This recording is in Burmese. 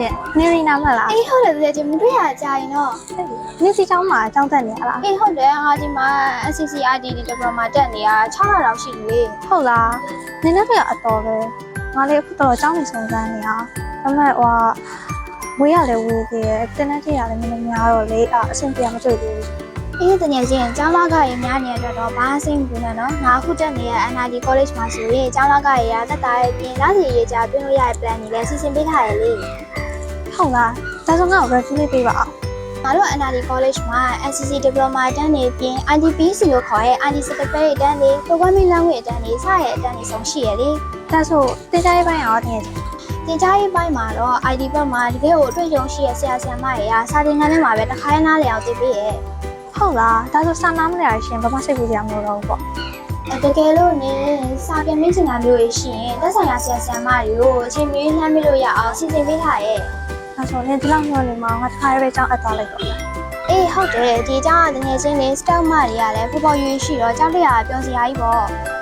ချင်းနေရီနာမလားအေးဟုတ်တယ်တကယ်ချင်းမတွေ့ရကြရင်တော့နေစီချောင်းမှာအကြောင်းတက်နေရလားအေးဟုတ်တယ်ဟာဒီမှာ SCCID ဒီ diploma တက်နေတာ6လလောက်ရှိပြီလေဟုတ်လားနင်းလည်းကအတော်ပဲငါလေးအခုတော့အကြောင်းနေစုံစမ်းနေအောင်ဒါပေမဲ့ဟိုဝေးရလေဝေးသေးတယ်တင်းတဲ့ထိရလည်းနည်းနည်းများတော့လေအအဆင်ပြေမတွေ့ဘူးအေးတကယ်ချင်းကျောင်းလာကရေများနေတဲ့အတွက်တော့ဘာအဆင်ဘူးနဲ့နော်ငါအခုတက်နေတဲ့ NID College မှာဆိုရင်ကျောင်းလာကရေကတက်တာရဲ့ပြင်လားစီရေးကြတွင်းလို့ရတဲ့ plan တွေလည်းစီစဉ်ပေးထားရလေ ဟုတ်လားဒါဆိုငါ့ကို review လေးပေးပါအောင်ငါတို့ NID College မှာ NCC Diploma တန်းနေပြင် IDPC လို့ခေါ်ရဲ့ ID Certificate တန်းနေ Programming Language တန်းနေစရဲ့တန်းနေဆုံးရှိရလေဒါဆိုတင်ကြရေးပိုင်းအောင်တင်ချင်သင်ကြားရေးပိုင်းမှာတော့ ID ဘက်မှာတကယ်ကိုအတွေ့အကြုံရှိတဲ့ဆရာဆရာမတွေကစာသင်ခန်းထဲမှာပဲတစ်ခါရနားလည်အောင်သင်ပေးရဲ့ဟုတ်လားဒါဆိုစာနာမလဲရရှင်ဘာမှစိတ်ပူစရာမလိုတော့ဘူးပေါ့အဲတကယ်လို့နင်စာပြန်မင်းချင်တာမျိုးတွေရှိရင်သက်ဆိုင်ရာဆရာဆရာမတွေကိုအချိန်မီလှမ်းမိလို့ရအောင်စီစဉ်ပေးထားရဲ့ ဒါဆိုရင်ဒီလောက်မျိုးနေမှာငါတစ်ခါရဲပဲအကြောင်းအပ်သွားလိုက်တော့အေးဟုတ်တယ်ဒီအကြောင်းကတကယ်ချင်းနေ stock မတွေကလည်းဖူပေါရွေးရှိတော့ကြောက်ရတာပြောစရာကြီးပေါ့